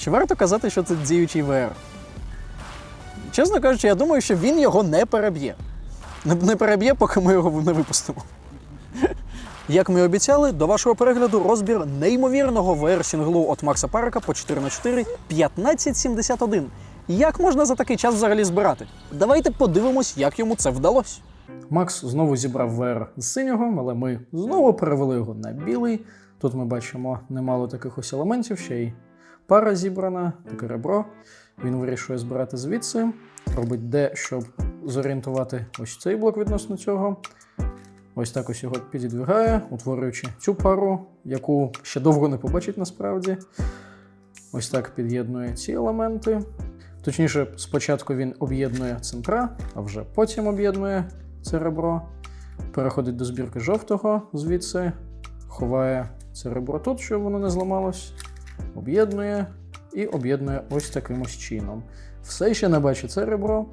Чи варто казати, що це діючий VR? Чесно кажучи, я думаю, що він його не переб'є. Не, переб'є, поки ми його не випустимо. Як ми і обіцяли, до вашого перегляду розбір неймовірного VR-сінглу від Макса Парика по 4х4 1571. Як можна за такий час взагалі збирати? Давайте подивимось, як йому це вдалося. Макс знову зібрав VR з синього, але ми знову перевели його на білий. Тут ми бачимо немало таких ось елементів, ще й пара зібрана, таке ребро. Він вирішує збирати звідси, робить де, щоб зорієнтувати ось цей блок відносно цього. Ось так ось його підідвигає, утворюючи цю пару, яку ще довго не побачить насправді. Ось так під'єднує ці елементи. Точніше, спочатку він об'єднує центра, а вже потім об'єднує це ребро. Переходить до збірки жовтого звідси, ховає це ребро тут, щоб воно не зламалось, об'єднує і об'єднує ось таким ось чином. Все ще не бачить це ребро,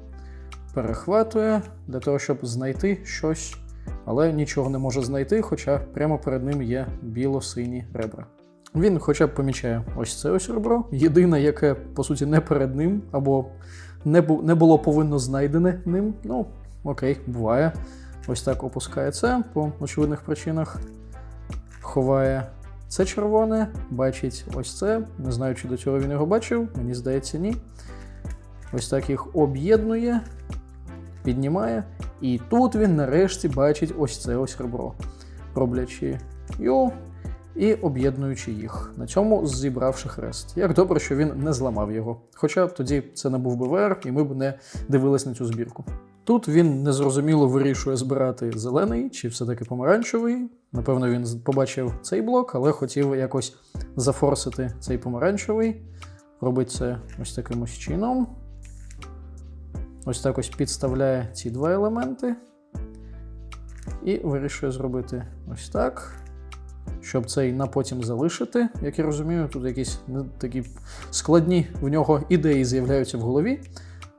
перехватує для того, щоб знайти щось, але нічого не може знайти, хоча прямо перед ним є біло-сині ребра. Він хоча б помічає ось це ось ребро, єдине, яке, по суті, не перед ним, або не, не було повинно знайдене ним. Ну, окей, буває. Ось так опускає це по очевидних причинах. Ховає це червоне, бачить ось це. Не знаю, чи до цього він його бачив, мені здається, ні. Ось так їх об'єднує, піднімає. І тут він нарешті бачить ось це ось ребро, роблячи ю і об'єднуючи їх. На цьому зібравши хрест. Як добре, що він не зламав його. Хоча тоді це не був VR, і ми б не дивились на цю збірку. Тут він незрозуміло вирішує збирати зелений чи все-таки помаранчевий. Напевно, він побачив цей блок, але хотів якось зафорсити цей помаранчевий. Робить це ось таким ось чином. Ось так ось підставляє ці два елементи. І вирішує зробити ось так. Щоб цей на потім залишити. Як я розумію, тут якісь такі складні в нього ідеї з'являються в голові.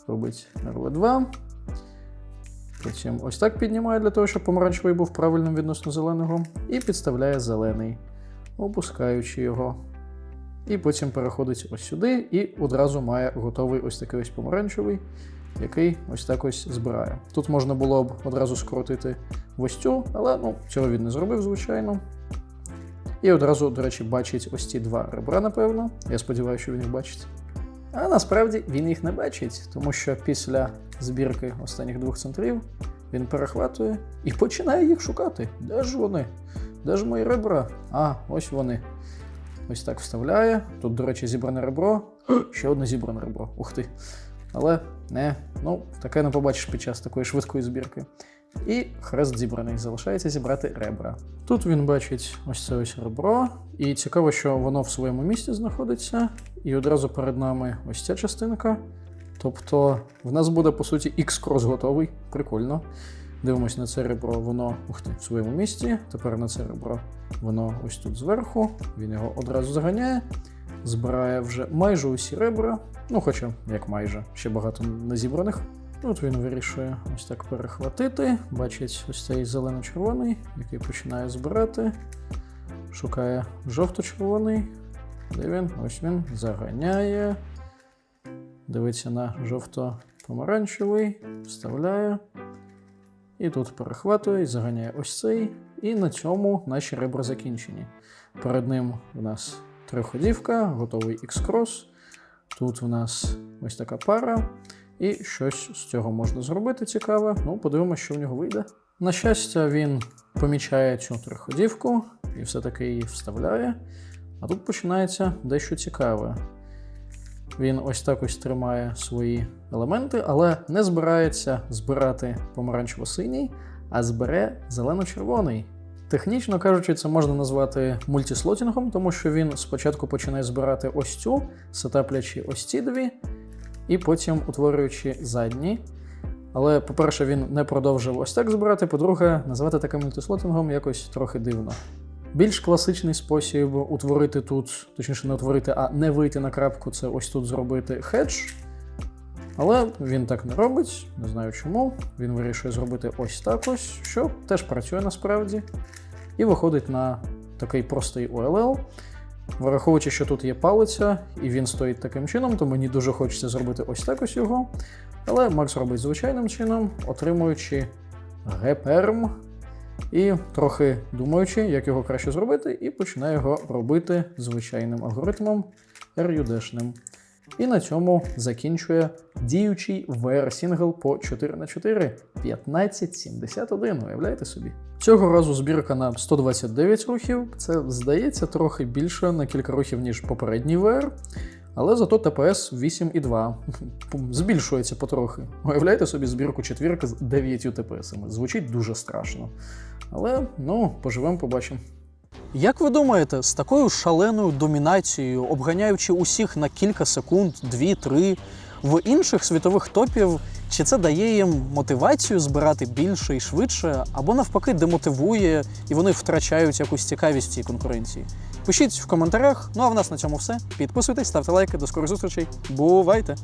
Робить RV2. Потім ось так піднімає для того, щоб помаранчевий був правильним відносно зеленого. І підставляє зелений, опускаючи його. І потім переходить ось сюди, і одразу має готовий ось такий ось помаранчевий, який ось так ось збирає. Тут можна було б одразу скоротити ось цю, але ну, цього він не зробив, звичайно. І одразу, до речі, бачить ось ці два ребра, напевно. Я сподіваюся, що він їх бачить. А насправді він їх не бачить, тому що після збірки останніх двох центрів він перехватує і починає їх шукати. Де ж вони? Де ж мої ребра? А, ось вони. Ось так вставляє. Тут, до речі, зібране ребро. Ще одне зібране ребро. Ух ти. Але не, ну, таке не побачиш під час такої швидкої збірки. І хрест зібраний. Залишається зібрати ребра. Тут він бачить ось це ось ребро, і цікаво, що воно в своєму місці знаходиться. І одразу перед нами ось ця частинка. Тобто в нас буде, по суті, X-крос готовий. Прикольно. Дивимось на це ребро, воно ух ти, в своєму місці. Тепер на це ребро воно ось тут зверху. Він його одразу заганяє. Збирає вже майже усі ребра. Ну, хоча, як майже, ще багато не зібраних. Тут він вирішує ось так перехватити. Бачить ось цей зелено-червоний, який починає збирати. Шукає жовто-червоний. Де він? Ось він заганяє. Дивиться на жовто-помаранчевий, вставляє. І тут перехватує заганяє ось цей. І на цьому наші ребра закінчені. Перед ним у нас триходівка, готовий X-Cross. Тут у нас ось така пара. І щось з цього можна зробити цікаве. Ну, подивимося, що в нього вийде. На щастя, він помічає цю триходівку і все-таки її вставляє. А тут починається дещо цікаве. Він ось так ось тримає свої елементи, але не збирається збирати помаранчево-синій, а збере зелено-червоний. Технічно кажучи, це можна назвати мультіслотінгом, тому що він спочатку починає збирати ось цю, сетаплячи ось ці дві, і потім утворюючи задні. Але, по-перше, він не продовжив ось так збирати. По-друге, назвати таким мультислотингом якось трохи дивно. Більш класичний спосіб утворити тут, точніше, не утворити, а не вийти на крапку, це ось тут зробити хедж. Але він так не робить, не знаю чому. Він вирішує зробити ось так ось, що теж працює насправді. І виходить на такий простий ULL. Враховуючи, що тут є палиця, і він стоїть таким чином, то мені дуже хочеться зробити ось так ось його. Але Макс робить звичайним чином, отримуючи геперм. І трохи думаючи, як його краще зробити, і починаю його робити звичайним алгоритмом RUD-шним. І на цьому закінчує діючий VR сингл по 4х4 1571. Уявляєте собі? Цього разу збірка на 129 рухів. Це здається трохи більше на кілька рухів, ніж попередній VR. Але зато ТПС 8,2 збільшується потрохи. Уявляєте собі збірку четвірки з 9 ТПСами. Звучить дуже страшно. Але ну, поживемо, побачимо. Як ви думаєте, з такою шаленою домінацією, обганяючи усіх на кілька секунд, 2-3, в інших світових топів, чи це дає їм мотивацію збирати більше і швидше, або навпаки демотивує і вони втрачають якусь цікавість в цій конкуренції? Пишіть в коментарях. Ну а в нас на цьому все. Підписуйтесь, ставте лайки. До скорих зустрічей. Бувайте!